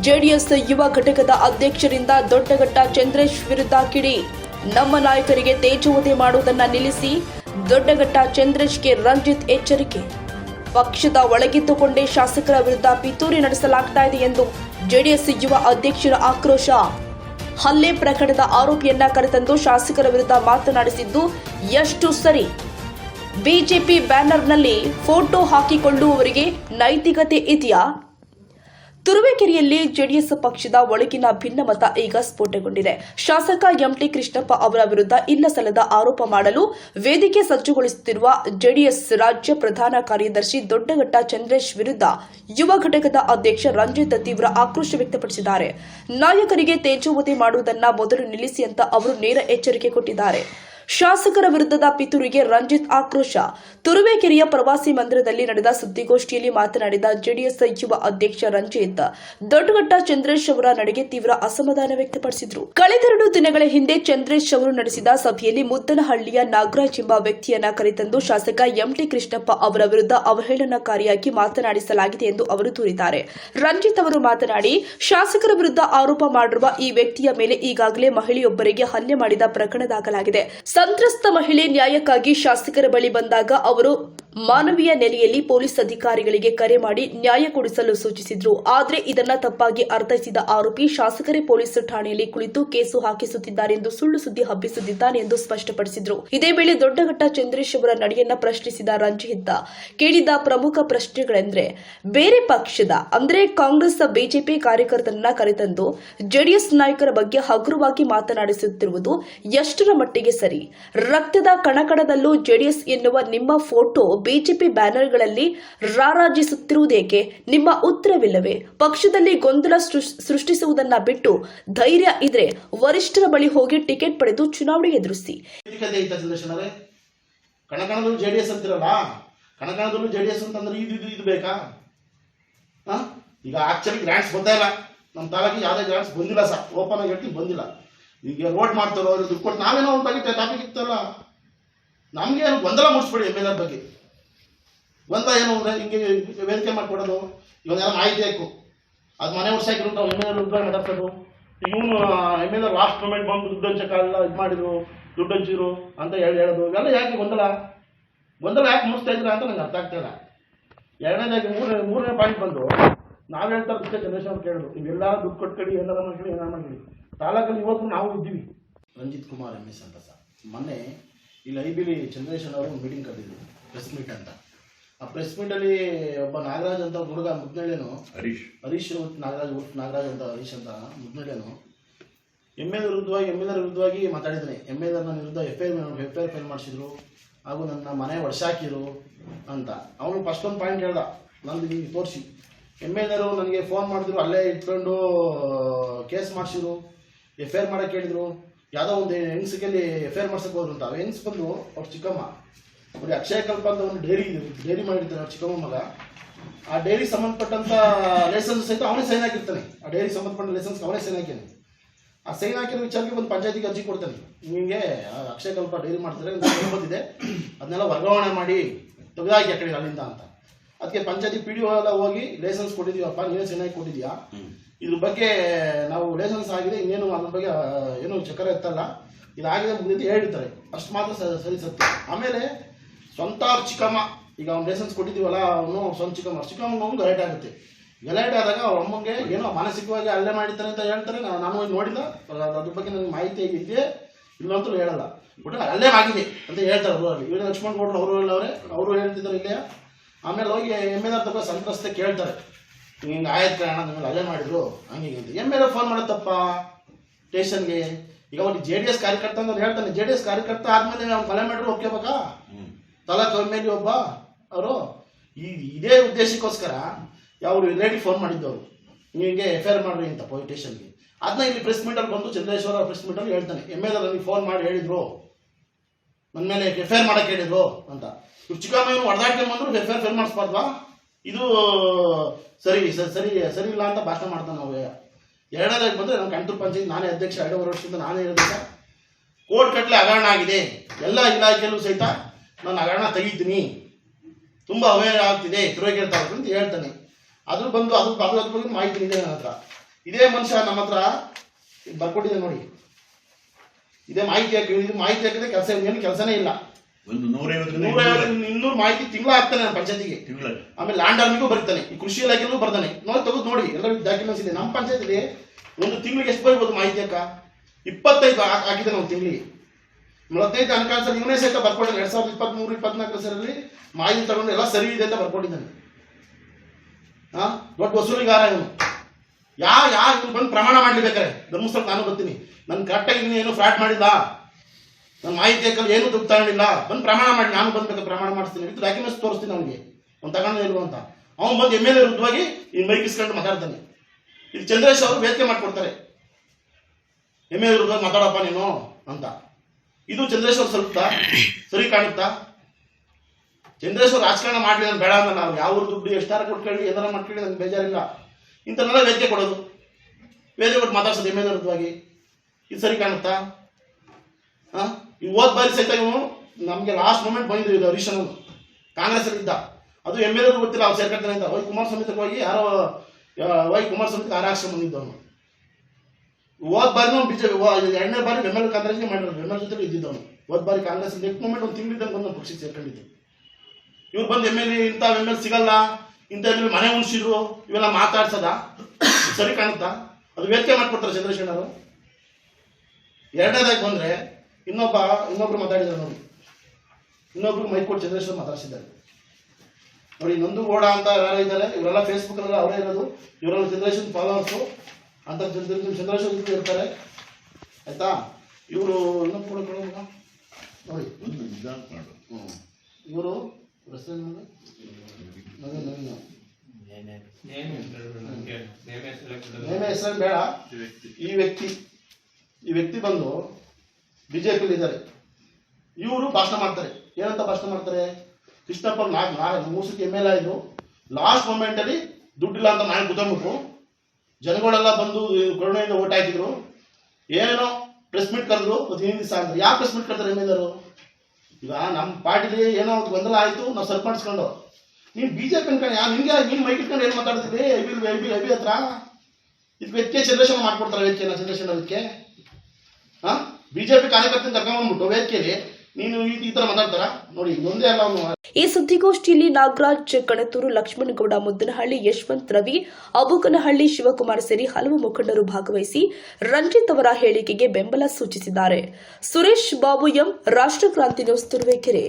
JDS ಯುವ ಘಟಕದ ಅಧ್ಯಕ್ಷರಿಂದ ದೊಡ್ಡಘಟ್ಟ ಚಂದ್ರೇಶ್ ವಿರುದ್ಧ ಕಿಡಿ. ನಮ್ಮ ನಾಯಕರಿಗೆ ತೇಜೋವಧೆ ಮಾಡುವುದನ್ನು ನಿಲ್ಲಿಸಿ ದೊಡ್ಡಘಟ್ಟ ಚಂದ್ರೇಶ್ಗೆ ರಂಜಿತ್ ಎಚ್ಚರಿಕೆ. ಪಕ್ಷದ ಒಳಗಿದ್ದುಕೊಂಡೇ ಶಾಸಕರ ವಿರುದ್ಧ ಪಿತೂರಿ ನಡೆಸಲಾಗ್ತಾ ಇದೆ ಎಂದು ಜೆಡಿಎಸ್ ಯುವ ಅಧ್ಯಕ್ಷರ ಆಕ್ರೋಶ. ಹಲ್ಲೆ ಪ್ರಕರಣದ ಆರೋಪಿಯನ್ನ ಕರೆತಂದು ಶಾಸಕರ ವಿರುದ್ಧ ಮಾತನಾಡಿಸಿದ್ದು ಎಷ್ಟು ಸರಿ. ಬಿಜೆಪಿ ಬ್ಯಾನರ್ನಲ್ಲಿ ಫೋಟೋ ಹಾಕಿಕೊಳ್ಳುವವರಿಗೆ ನೈತಿಕತೆ ಇದೆಯಾ? ತುರುವೇಕೆರೆಯಲ್ಲಿ ಜೆಡಿಎಸ್ ಪಕ್ಷದ ಒಳಗಿನ ಭಿನ್ನಮತ ಈಗ ಸ್ಫೋಟಗೊಂಡಿದೆ. ಶಾಸಕ ಎಂಟಿ ಕೃಷ್ಣಪ್ಪ ಅವರ ವಿರುದ್ಧ ಇಲ್ಲ ಸಲ್ಲದ ಆರೋಪ ಮಾಡಲು ವೇದಿಕೆ ಸಜ್ಜುಗೊಳಿಸುತ್ತಿರುವ ಜೆಡಿಎಸ್ ರಾಜ್ಯ ಪ್ರಧಾನ ಕಾರ್ಯದರ್ಶಿ ದೊಡ್ಡಘಟ್ಟ ಚಂದ್ರೇಶ್ ವಿರುದ್ಧ ಯುವ ಘಟಕದ ಅಧ್ಯಕ್ಷ ರಂಜಿತ್ ತೀವ್ರ ಆಕ್ರೋಶ ವ್ಯಕ್ತಪಡಿಸಿದ್ದಾರೆ. ನಾಯಕರಿಗೆ ತೇಜೋವತಿ ಮಾಡುವುದನ್ನ ಮೊದಲು ನಿಲ್ಲಿಸಿ ಅಂತ ಅವರು ನೇರ ಎಚ್ಚರಿಕೆ ಕೊಟ್ಟಿದ್ದಾರೆ. ಶಾಸಕರ ವಿರುದ್ಧದ ಪಿತೂರಿಗೆ ರಂಜಿತ್ ಆಕ್ರೋಶ. ತುರುವೇಕೆರೆಯ ಪ್ರವಾಸಿ ಮಂದಿರದಲ್ಲಿ ನಡೆದ ಸುದ್ದಿಗೋಷ್ಠಿಯಲ್ಲಿ ಮಾತನಾಡಿದ ಜೆಡಿಎಸ್ ಯುವ ಅಧ್ಯಕ್ಷ ರಂಜಿತ್, ದೊಡ್ಡಘಟ್ಟ ಚಂದ್ರೇಶ್ ಅವರ ನಡೆಗೆ ತೀವ್ರ ಅಸಮಾಧಾನ ವ್ಯಕ್ತಪಡಿಸಿದರು. ಕಳೆದೆರಡು ದಿನಗಳ ಹಿಂದೆ ಚಂದ್ರೇಶ್ ಅವರು ನಡೆಸಿದ ಸಭೆಯಲ್ಲಿ ಮುದ್ದನಹಳ್ಳಿಯ ನಾಗರಾಜ್ ಎಂಬ ವ್ಯಕ್ತಿಯನ್ನ ಕರೆತಂದು ಶಾಸಕ ಎಂಟಿ ಕೃಷ್ಣಪ್ಪ ಅವರ ವಿರುದ್ಧ ಅವಹೇಳನಕಾರಿಯಾಗಿ ಮಾತನಾಡಿಸಲಾಗಿದೆ ಎಂದು ಅವರು ದೂರಿದ್ದಾರೆ. ರಂಜಿತ್ ಅವರು ಮಾತನಾಡಿ, ಶಾಸಕರ ವಿರುದ್ಧ ಆರೋಪ ಮಾಡಿರುವ ಈ ವ್ಯಕ್ತಿಯ ಮೇಲೆ ಈಗಾಗಲೇ ಮಹಿಳೆಯೊಬ್ಬರಿಗೆ ಹಲ್ಲೆ ಮಾಡಿದ ಪ್ರಕರಣ ದಾಖಲಾಗಿದೆ. ಸಂತ್ರಸ್ತ ಮಹಿಳೆ ನ್ಯಾಯಕ್ಕಾಗಿ ಶಾಸಕರ ಬಳಿ ಬಂದಾಗ ಅವರು, ಮಾನವೀಯ ನೆಲೆಯಲ್ಲಿ ಪೊಲೀಸ್ ಅಧಿಕಾರಿಗಳಿಗೆ ಕರೆ ಮಾಡಿ ನ್ಯಾಯ ಕೊಡಿಸಲು ಸೂಚಿಸಿದ್ರು. ಆದರೆ ಇದನ್ನ ತಪ್ಪಾಗಿ ಅರ್ಥೈಸಿದ ಆರೋಪಿ ಶಾಸಕರೇ ಪೊಲೀಸ್ ಠಾಣೆಯಲ್ಲಿ ಕುಳಿತು ಕೇಸು ಹಾಕಿಸುತ್ತಿದ್ದಾರೆ ಎಂದು ಸುಳ್ಳು ಸುದ್ದಿ ಹಬ್ಬಿಸುತ್ತಿದ್ದಾನೆ ಎಂದು ಸ್ಪಷ್ಟಪಡಿಸಿದ್ರು. ಇದೇ ವೇಳೆ ದೊಡ್ಡಘಟ್ಟ ಚಂದ್ರೇಶ್ ಅವರ ನಡೆಯನ್ನ ಪ್ರಶ್ನಿಸಿದ ರಂಜಿತ್ ಕೇಳಿದ ಪ್ರಮುಖ ಪ್ರಶ್ನೆಗಳೆಂದ್ರೆ, ಬೇರೆ ಪಕ್ಷದ, ಅಂದ್ರೆ ಕಾಂಗ್ರೆಸ್ ಬಿಜೆಪಿ ಕಾರ್ಯಕರ್ತರನ್ನ ಕರೆತಂದು ಜೆಡಿಎಸ್ ನಾಯಕರ ಬಗ್ಗೆ ಹಗುರವಾಗಿ ಮಾತನಾಡಿಸುತ್ತಿರುವುದು ಎಷ್ಟರ ಮಟ್ಟಿಗೆ ಸರಿ? ರಕ್ತದ ಕಣಕಣದಲ್ಲೂ ಜೆಡಿಎಸ್ ಎನ್ನುವ ನಿಮ್ಮ ಫೋಟೋ ಬಿಜೆಪಿ ಬ್ಯಾನರ್ಗಳಲ್ಲಿ ರಾರಾಜಿಸುತ್ತಿರುವುದೇಕೆ? ನಿಮ್ಮ ಉತ್ತರವಿಲ್ಲವೇ? ಪಕ್ಷದಲ್ಲಿ ಗೊಂದಲ ಸೃಷ್- ಸೃಷ್ಟಿಸುವುದನ್ನ ಬಿಟ್ಟು ಧೈರ್ಯ ಇದ್ರೆ ವರಿಷ್ಠರ ಬಳಿ ಹೋಗಿ ಟಿಕೆಟ್ ಪಡೆದು ಚುನಾವಣೆ ಎದುರಿಸಿ. ಕಣಕಣದಲ್ಲೂ ಜೆಡಿಎಸ್ ಅಂತಿರಲ್ಲ? ಕಣಕಣದಲ್ಲೂ ಜೆ ಅಂತಂದ್ರೆ ಇದು ಇದು ಇದು ಬೇಕಾ? ಈಗ ಆಕ್ಚುಲಿ ಗ್ರಾಂಟ್ಸ್ ಬರ್ತಾ ಇಲ್ಲ. ನಮ್ಮ ತಾಲೂಕಿಗೆ ಯಾವುದೇ ಗ್ರಾಂಟ್ಸ್ ಬಂದಿಲ್ಲ ಸರ್. ಓಪನ್ ಆಗಿ ಹೇಳ್ತೀನಿ, ಬಂದಿಲ್ಲ. ಈಗ ವೋಟ್ ಮಾಡ್ತಾರೋ ಅವ್ರು ದುಡ್ಡು ಕೊಟ್ಟು ನಾವೇನೋ ಒಂದು ಬಗ್ಗೆ ಟಾಪಿಕ್ ಇತ್ತಲ್ಲ? ನಮಗೆ ಏನು ಗೊಂದಲ ಮುಡಿಸ್ಬೇಡಿ ಎಂ ಎಲ್ ಬಗ್ಗೆ. ಗೊಂದಲ ಏನು ಅಂದ್ರೆ ಹಿಂಗೆ ವೇದಿಕೆ ಮಾಡ್ಕೊಡೋದು, ಇವಾಗೆಲ್ಲ ಮಾಹಿತಿ ಬೇಕು. ಅದು ಮನೆ ವರ್ಷಾಕಿರು ಎಂ ಎಲ್ ದುಡ್ಡು ನಡೆಸೋದು. ಇವನು M L A last moment ಬಂದು ದುಡ್ಡು ಹಂಚಕ್ಕಾಗಲ್ಲ ಇದು ಮಾಡಿದ್ರು, ದುಡ್ಡು ಹಂಚಿರು ಅಂತ ಹೇಳಿ, ಹೇಳೋದು. ಇವೆಲ್ಲ ಯಾಕೆ ಗೊಂದಲ? ಗೊಂದಲ ಯಾಕೆ ಮುಗಿಸ್ತಾ ಇದ್ರ ಅಂತ ನಂಗೆ ಅರ್ಥ ಆಗ್ತಾ ಇಲ್ಲ. ಎರಡನೇದಾಗಿ ಮೂರನೇ ಮೂರನೇ ಪಾಯಿಂಟ್ ಬಂದು ನಾವು ಹೇಳ್ತಾ ಜನರೇಷನ್ ಅವ್ರು ಕೇಳಿದ್ರು. ನೀವೆಲ್ಲ ದುಡ್ಡು ಕೊಟ್ಕೊಡಿ ಏನಾರ ಮಾಡ್ಕೊಳ್ಳಿ ಏನಾರ ಮಾಡ್ಕೊಳ್ಳಿ. ತಾಲೂಕಲ್ಲಿ ಇವತ್ತು ನಾವು ಇದ್ದೀವಿ. ರಂಜಿತ್ ಕುಮಾರ್ ಎಂ ಎಸ್ ಅಂತ ಸರ್ ಮೊನ್ನೆ ಇಲ್ಲಿ ಐಬಿಲಿ ಚಂದ್ರೇಶನ್ ಅವರು ಮೀಟಿಂಗ್ ಕರೆದಿದ್ರು ಪ್ರೆಸ್ ಮೀಟ್ ಅಂತ. ಆ ಪ್ರೆಸ್ ಮೀಟಲ್ಲಿ ಒಬ್ಬ ನಾಗರಾಜ್ ಅಂತ ಹುಡುಗ ಮುದ್ನಳ್ಳಿನು ಹರೀಶ್. ಹರೀಶ್ ಉಟ್ ನಾಗರಾಜ್ ಉಟ್ ನಾಗರಾಜ್ ಅಂತ ಹರೀಶ್ ಅಂತ ಮುದ್ನಳ್ಳಿನು ಎಂ ಎಲ್ ವಿರುದ್ಧವಾಗಿ ಎಂ ಎಲ್ ಆರ್ ವಿರುದ್ಧವಾಗಿ ಮಾತಾಡಿದ್ದಾನೆ ಎಂ ಎಲ್ ಆರ್ ನನ್ನ ವಿರುದ್ಧ F I R F I R file ಮಾಡಿಸಿದ್ರು ಹಾಗೂ ನನ್ನ ಮನೆ ವರ್ಷಾಕಿರು ಅಂತ. ಅವನು ಫಸ್ಟ್ ಒಂದು ಪಾಯಿಂಟ್ ಹೇಳ್ದ. ನಂದು ನಿಮಗೆ ತೋರಿಸಿ. ಎಂ ಎಲ್ ಎರು ನನಗೆ ಫೋನ್ ಮಾಡಿದ್ರು ಅಲ್ಲೇ ಇಟ್ಕೊಂಡು ಕೇಸ್ ಮಾಡಿಸಿದ್ರು. ಎಫ್ ಐ ಆರ್ ಮಾಡಕ್ಕೆ ಹೇಳಿದ್ರು. ಯಾವುದೋ ಒಂದು ಹೆಂಗ್ಸಿಗೆಲ್ಲಿ ಎಫ್ ಐ ಆರ್ ಮಾಡ್ಸಕ್ಕೆ ಹೋದ್ರು ಅಂತ. ಹೆಂಗ್ಸ್ ಬಂದು ಅವ್ರ ಚಿಕ್ಕಮ್ಮ. ಅವ್ರಿಗೆ ಅಕ್ಷಯ ಕಲ್ಪ ಅಂತ ಒಂದು ಡೈರಿ ಡೈರಿ ಮಾಡಿರ್ತಾರೆ ಅವ್ರ ಚಿಕ್ಕಮ್ಮ ಮಗ. ಆ ಡೈರಿ ಸಂಬಂಧಪಟ್ಟಂತ ಲೈಸೆನ್ಸ್ ಸಹಿತ ಅವನೇ ಸೈನ್ ಹಾಕಿರ್ತಾನೆ. ಆ ಡೈರಿ ಸಂಬಂಧಪಟ್ಟ ಲೈಸೆನ್ಸ್ ಅವನೇ ಸೈನ್ ಹಾಕಿದ್ದಾನೆ ಆ ಸೈನ್ ಹಾಕಿರೋ ವಿಚಾರಕ್ಕೆ ಒಂದು ಪಂಚಾಯತಿಗೆ ಅರ್ಜಿ ಕೊಡ್ತಾನೆ. ನಿಮಗೆ ಅಕ್ಷಯ ಕಲ್ಪ ಡೈರಿ ಮಾಡ್ತಾರೆ ಬಂದಿದೆ. ಅದನ್ನೆಲ್ಲ ವರ್ಗಾವಣೆ ಮಾಡಿ ತೆಗೆದಾಕಿ ಆ ಕಡೆ ಅಲ್ಲಿಂದ ಅಂತ. ಅದಕ್ಕೆ ಪಂಚಾಯತಿ ಪಿ ಡಿ ಎಲ್ಲ ಹೋಗಿ ಲೈಸೆನ್ಸ್ ಕೊಟ್ಟಿದೀವಪ್ಪ ನೀವೇ ಚೆನ್ನಾಗಿ ಕೊಟ್ಟಿದ್ಯಾ ಇದ್ರ ಬಗ್ಗೆ ನಾವು ಲೈಸೆನ್ಸ್ ಆಗಿದೆ ಇನ್ನೇನು ಅದ್ರ ಬಗ್ಗೆ ಏನು ಚಕ್ರ ಎತ್ತಲ್ಲ. ಇದಾಗಿದೆ ಮುಗಿದು ಹೇಳಿರ್ತಾರೆ. ಅಷ್ಟು ಮಾತ್ರ ಸರಿ ಸತ್ಯ. ಆಮೇಲೆ ಸ್ವಂತ ಚಿಕ್ಕಮ್ಮ ಈಗ ಅವ್ನು ಲೈಸೆನ್ಸ್ ಕೊಟ್ಟಿದ್ದೀವಲ್ಲ ಅವನು ಸ್ವಂತ ಚಿಕ್ಕಮ್ಮ. ಅವ್ರ ಚಿಕ್ಕಮ್ಮಗೂ ಗಲಾಟೆ ಆಗುತ್ತೆ. ಗಲಾಟೆ ಆದಾಗ ಅವ್ರ ಅಮ್ಮಂಗೆ ಏನೋ ಮಾನಸಿಕವಾಗಿ ಅಲ್ಲೇ ಮಾಡಿರ್ತಾರೆ ಅಂತ ಹೇಳ್ತಾರೆ. ನಾನು ನೋಡಿಲ್ಲ. ಅದ್ರ ಬಗ್ಗೆ ನನಗೆ ಮಾಹಿತಿ ಇದೆ ಇಲ್ಲಂತೂ ಹೇಳಲ್ಲ. ಬಟ್ ಅಲ್ಲೇ ಆಗಿದೆ ಅಂತ ಹೇಳ್ತಾರೆ ಊರಲ್ಲಿ ಇವಾಗ ಲಕ್ಷ್ಮಣ್ ಗೌಡ್ರು ಅವರು ಅವರೇ. ಅವರು ಹೇಳ್ತಿದ್ದಾರೆ ಇಲ್ಲೇ ಆಮೇಲೆ ಹೋಗಿ ಎಂ ಎಲ್ ಆರ್ ತಗೋ ಸಂತ್ರಸ್ತೆ ಕೇಳ್ತಾರೆ. ಹಿಂಗೆ ಆಯ್ತು ಕಾರಣ ನಿಮ್ಮಲ್ಲಿ ಅಲ್ಲೇ ಮಾಡಿದ್ರು. ಹಂಗೆ ಹಿಂಗೆ ಅಂತ ಎಂ ಎಲ್ ಫೋನ್ ಮಾಡತ್ತಪ್ಪ ಸ್ಟೇಷನ್ಗೆ. ಈಗ ಒಂದು ಜೆ ಡಿ ಎಸ್ ಕಾರ್ಯಕರ್ತ ಅಂತ ಹೇಳ್ತಾನೆ. ಜೆ ಡಿ ಎಸ್ ಕಾರ್ಯಕರ್ತ ಆದ್ಮೇಲೆ ಅವ್ನು ಕೊಲೆ ಮಾಡಿದ್ರು ಒಪ್ಕೋಬೇಕಾ ತಲಾ ಎಂ ಮೇಲೆ ಒಬ್ಬ ಅವರು. ಈ ಇದೇ ಉದ್ದೇಶಕ್ಕೋಸ್ಕರ ಅವರು ಲೇಡಿ ಫೋನ್ ಮಾಡಿದ್ದವರು. ನಿಮಗೆ ಎಫ್ ಐ ಆರ್ ಮಾಡ್ರಿ ಅಂತ ಪೊಲೀಸ್ ಸ್ಟೇಷನ್ಗೆ. ಅದನ್ನ ಇಲ್ಲಿ ಪ್ರೆಸ್ ಮೀಟಲ್ಲಿ ಬಂದು ಚಂದ್ರೇಶ್ವರ ಪ್ರೆಸ್ ಮೀಟಲ್ಲಿ ಹೇಳ್ತಾನೆ. ಎಂ ಎಲ್ ನನಗೆ ಫೋನ್ ಮಾಡಿ ಹೇಳಿದ್ರು. ನನ್ನ ಮೇಲೆ ಎಫ್ ಐ ಆರ್ ಮಾಡಕ್ಕೆ ಹೇಳಿದ್ರು ಅಂತ. ಇವ್ರು ಚಿಕ್ಕಮ್ಮ ಹೊಡೆದಾಡ್ಕೊಂಡು ಬಂದ್ರು ಎಫ್ ಐ ಆರ್ ಫೇಲ್ ಮಾಡಿಸ್ಬಾರ್ದಾ ಇದು ಸರಿ ಸರಿ ಸರಿ ಇಲ್ಲ ಅಂತ ಭಾಷಣ ಮಾಡ್ತಾನೆ ನಾವು ಎರಡನೇದಾಗಿ ಬಂದ್ರೆ ನಮ್ಮ ಕಂಟೂರು ಪಂಚಾಯತ್, ನಾನೇ ಅಧ್ಯಕ್ಷ ಎರಡೂವರೆ ವರ್ಷದಿಂದ ನಾನೇ ಇರೋದಿಲ್ಲ ಕೋರ್ಟ್ ಕಟ್ಲೆ ಹಗರಣ ಆಗಿದೆ. ಎಲ್ಲ ಇಲಾಖೆಯಲ್ಲೂ ಸಹಿತ ನಾನು ಹಗರಣ ತೆಗಿತೀನಿ. ತುಂಬ ಅವೇರ್ ಆಗ್ತಿದೆ, ತುರುವೇಕೆರೆ ತಾಲೂಕು ಅಂತ ಹೇಳ್ತಾನೆ. ಅದ್ರ ಬಂದು ಅದ್ರ ಬಗ್ಗೆ ಮಾಹಿತಿ ಇದೆ ನನ್ನ ಹತ್ರ. ಇದೇ ಮನುಷ್ಯ ನಮ್ಮ ಹತ್ರ ಬರ್ಕೊಟ್ಟಿದೆ ನೋಡಿ. ಇದೇ ಮಾಹಿತಿ ಹಾಕಿ ಇದು ಮಾಹಿತಿ ಹಾಕಿದ್ರೆ ಕೆಲಸ ಏನು ಕೆಲಸನೇ ಇಲ್ಲ. ಒಂದು ನೂರೈವತ್ತರಿಂದ ನೂರ ಇನ್ನೂರು ಮಾಹಿತಿ ತಿಂಗಳ ಹಾಕ್ತಾನೆ ನನ್ನ ಪಂಚಾಯತಿಗೆ. ಆಮೇಲೆ ಲ್ಯಾಂಡ್ ಆರ್ಮಿಗೂ ಬರ್ತಾನೆ. ಈ ಕೃಷಿ ಇಲಾಖೆಗೂ ಬರ್ತಾನೆ ನೋಡಿ ತಗೋದು ನೋಡಿ. ಎಲ್ಲ ಡಾಕ್ಯುಮೆಂಟ್ಸ್ ಇದೆ. ನಮ್ಮ ಪಂಚಾಯತಿಲಿ ಒಂದು ತಿಂಗಳಿಗೆ ಎಷ್ಟು ಬರ್ಬೋದು ಮಾಹಿತಿ ಅಕ್ಕ? ಇಪ್ಪತ್ತೈದು ಆಗಿದೆ ನಾವು ಒಂದು ತಿಂಗಳಿಗೆ. ನಲವತ್ತೈದು ಹಣಕಾಸು ಇವನೇ ಸಹಿತ ಬರ್ಕೊಂಡಿದ್ದಾನೆ ಎರಡ್ ಸಾವಿರದ ಇಪ್ಪತ್ಮೂರು ಇಪ್ಪತ್ನಾಲ್ಕು ಸರಲ್ಲಿ ಮಾಹಿತಿ ತಗೊಂಡು ಎಲ್ಲ ಸರಿ ಇದೆ ಅಂತ ಬರ್ಕೊಂಡಿದ್ದಾನೆ ಹಾ ದೊಡ್ಡ ವಸೂಲಿಗಾರ ಇವನು. ಯಾ ಯಾ ಇವ್ನು ಬಂದು ಪ್ರಮಾಣ ಮಾಡ್ಲಿ ಧರ್ಮಸ್ಥಳಕ್ಕೆ ಧರ್ಮಸ್ಥಳ ನಾನು ಬರ್ತೀನಿ. ನನ್ನ ಕರೆಕ್ಟಾಗಿ ನೀನು ಏನು ಫ್ರಾಡ್ ಮಾಡಿಲ್ಲ. ನನ್ನ ಮಾಹಿತಿ ಹಾಕಲು ಏನು ದುಡ್ಡು ತಗೊಂಡಿಲ್ಲ. ಬಂದು ಪ್ರಮಾಣ ಮಾಡಿ, ನಾನು ಬಂದ್ಬೇಕು ಪ್ರಮಾಣ ಮಾಡಿಸ್ತೀನಿ. ವಿತ್ ಡಾಕ್ಯುಮೆಂಟ್ಸ್ ತೋರಿಸ್ತೀನಿ ಅವನಿಗೆ. ಅವ್ನು ತಗೊಂಡು ಇಲ್ವ ಅಂತ. ಅವ್ನು ಬಂದು ಎಂ ಎಲ್ ಎ ವಿರುದ್ಧವಾಗಿ ಈ ಮೈಕ್ ಇಸ್ಕೊಂಡು ಮಾತಾಡ್ತಾನೆ. ಇಲ್ಲಿ ಚಂದ್ರೇಶ್ ಅವರು ವೇದಿಕೆ ಮಾಡ್ಕೊಡ್ತಾರೆ. ಎಂ ಎಲ್ ಎ ಮಾತಾಡಪ್ಪ ನೀನು ಅಂತ. ಇದು ಚಂದ್ರೇಶ್ ಅವ್ರು ಸ್ವಲ್ಪ ಸರಿ ಕಾಣುತ್ತಾ? ಚಂದ್ರೇಶ್ವರ್ ರಾಜಕಾರಣ ಮಾಡಲಿ ನಾನು ಬೇಡ ಅಂತ ನಾವು ಯಾವ ದುಡ್ಡು ಎಷ್ಟಾರ ಕೊಟ್ಕೊಳ್ಳಿ ಏನಾರ ಮಾಡ್ಕೊಳ್ಳಿ ನನಗೆ ಬೇಜಾರಿಲ್ಲ. ಇಂಥನ್ನೆಲ್ಲ ವೇದಿಕೆ ಕೊಡೋದು. ವೇದಿಕೆ ಕೊಟ್ಟು ಮಾತಾಡ್ಸೋದು ಎಂ ಎಲ್ ಎ ವಿರುದ್ಧವಾಗಿ ಇದು ಸರಿ ಕಾಣುತ್ತಾ? ಹಾಂ? ಈ ಓದ್ ಬಾರಿ ಸಹಿತ ಇವನು ನಮಗೆ ಲಾಸ್ಟ್ ಮೂಮೆಂಟ್ ಬಂದಿದ್ರು ಇದು ಹರೀಶ್ ಅನ್ನೋನು ಕಾಂಗ್ರೆಸ್ ಇದ್ದ ಅದು ಎಂ ಎಲ್ ಎ ಗೊತ್ತಿಲ್ಲ, ಅವ್ರು ಸೇರ್ಕೊಳ್ತಾನೆ ಅಂತ. ವೈ ಹತ್ರಕ್ಕೆ ಹೋಗಿ ಯಾರೋ ಕುಮಾರ್ ವೈ ಕುಮಾರಸ್ವಾಮಿ ಆರಾಕ್ಷ ಬಂದಿದ್ದು ಅವನು. ಹೋದ ಬಾರಿನೂ ಬಿಜೆಪಿ ಎರಡನೇ ಬಾರಿ ಎಂ ಎಲ್ ಕಾಂಗ್ರೆಸ್ಗೆ ಮಾಡಿರೋದು. ಎಂ ಎಲ್ ಜೊತೆ ಇದ್ದಿದ್ದವನು ಹೋದ ಬಾರಿ ಕಾಂಗ್ರೆಸ್ ನೆಕ್ಸ್ಟ್ ಮೂಮೆಂಟ್ ಒಂದು ತಿಂಗಳಿದ್ದಂಗೆ ಬಂದು ಪಕ್ಷ ಪಕ್ಷಕ್ಕೆ ಸೇರ್ಕೊಂಡಿದ್ದು. ಇವ್ರು ಬಂದು ಎಂ ಎಲ್ ಎ ಇಂಥ ಎಂ ಎಲ್ ಸಿಗಲ್ಲ. ಇಂಥ ಮನೆ ಉಣಿಸಿದ್ರು ಇವೆಲ್ಲ ಮಾತಾಡ್ಸದ? ಸರಿ ಕಾಣುತ್ತಾ? ಅದು ವೇದಿಕೆ ಮಾಡ್ಕೊಡ್ತಾರೆ ಚಂದ್ರಶೇಖರ್ ಎರಡನೇದಾಗಿ ಬಂದರೆ ಇನ್ನೊಬ್ಬ ಇನ್ನೊಬ್ರು ಮಾತಾಡಿದ್ರು ನೋಡಿ. ಇನ್ನೊಬ್ರು ಮೈಕ್ ಕೊಟ್ಟು ಚಂದ್ರೇಶ್ವರ್ ಮಾತಾಡ್ಸಿದ್ದಾರೆ. ನೋಡಿ ನಂದು ಓಡ ಅಂತ ಯಾರು ಇದ್ದಾರೆ ಇವರೆಲ್ಲ ಫೇಸ್ಬುಕ್ ಅಲ್ಲ ಅವರೇ ಇರೋದು. ಇವರೆಲ್ಲ ಚಂದ್ರಶೇಖರ್ ಫಾಲೋವರ್ಸು ಅಂತ ಚಂದ್ರಶೇಖರ್ ಇರ್ತಾರೆ. ಆಯ್ತಾ? ಇವರು ಕೊಡೋಣ ನೋಡಿ. ಇವರು ಹೆಸರು ಬೇಡ. ಈ ವ್ಯಕ್ತಿ ಈ ವ್ಯಕ್ತಿ ಬಂದು ಬಿಜೆಪಿಲಿ ಇದ್ದಾರೆ. ಇವರು ಭಾಷಣ ಮಾಡ್ತಾರೆ. ಏನಂತ ಭಾಷಣ ಮಾಡ್ತಾರೆ? ಕೃಷ್ಣಪ್ಪ ನಾಲ್ಕು ಮೂರು ಎಂ ಎಲ್ ಆಯಿದ್ರು ಲಾಸ್ಟ್ ಮೂಮೆಂಟಲ್ಲಿ ದುಡ್ಡಿಲ್ಲ ಅಂತ ನಾನು ಕುತ್ಕೊಂಡ್ಬಿಟ್ರು ಜನಗಳೆಲ್ಲ ಬಂದು ಕರುಣೆಯಿಂದ ಓಟ್ ಹಾಕಿದ್ರು. ಏನೇನೋ ಪ್ರೆಸ್ ಮೀಟ್ ಕರೆದ್ರು ಮತ್ತು ಅಂತ ಯಾವ ಪ್ರೆಸ್ ಮೀಟ್ ಕರ್ತಾರೆ ಎಂ ಎಲ್ ಈಗ ನಮ್ಮ ಪಾರ್ಟಿಲಿ ಏನೋ ಒಂದು ಗೊಂದಲ ಆಯಿತು, ನಾವು ಸರಿಪಡಿಸ್ಕೊಂಡು. ನೀನು ಬಿ ಜೆ ಪಿ ಅನ್ಕೊಂಡು ಯಾ ನಿಮಗೆ ನೀನು ಮೈಕ್ ಇಟ್ಕೊಂಡು ಏನು ಮಾತಾಡ್ತಿದ್ರಿ I B I B I B ಹತ್ರ? ಇದಕ್ಕೆ ವೆಚ್ಚ ಚಂದ್ರಶೇಖರ ಮಾಡ್ಕೊಡ್ತಾರೆ ವೇದಿಕೆನ ಚಂದ್ರಶೇಖರ ಅದಕ್ಕೆ. ಹಾ ಬಿಜೆಪಿ ಕಾರ್ಯಕರ್ತನ ಕರ್ಕೊಂಡ್ಬಂದ್ಬಿಟ್ಟು ವೇದಿಕೆಯಲ್ಲಿ ನೀನು ಈ ಥರ ಮಾತಾಡ್ತಾರ? ನೋಡಿ ಒಂದೇ ಅಲ್ಲ ಅವನು. ಈ ಸುದ್ದಿಗೋಷ್ಠಿಯಲ್ಲಿ ನಾಗರಾಜ್ ಕಣತೂರು ಲಕ್ಷ್ಮಣಗೌಡ ಮುದ್ದನಹಳ್ಳಿ ಯಶವಂತ್ ರವಿ, ಅಬುಕನಹಳ್ಳಿ ಶಿವಕುಮಾರ್ ಸೇರಿ ಹಲವು ಮುಖಂಡರು ಭಾಗವಹಿಸಿ ರಂಜಿತ್ ಅವರ ಹೇಳಿಕೆಗೆ ಬೆಂಬಲ ಸೂಚಿಸಿದ್ದಾರೆ. Suresh Babu M Rashtrakranti news Turuvekere.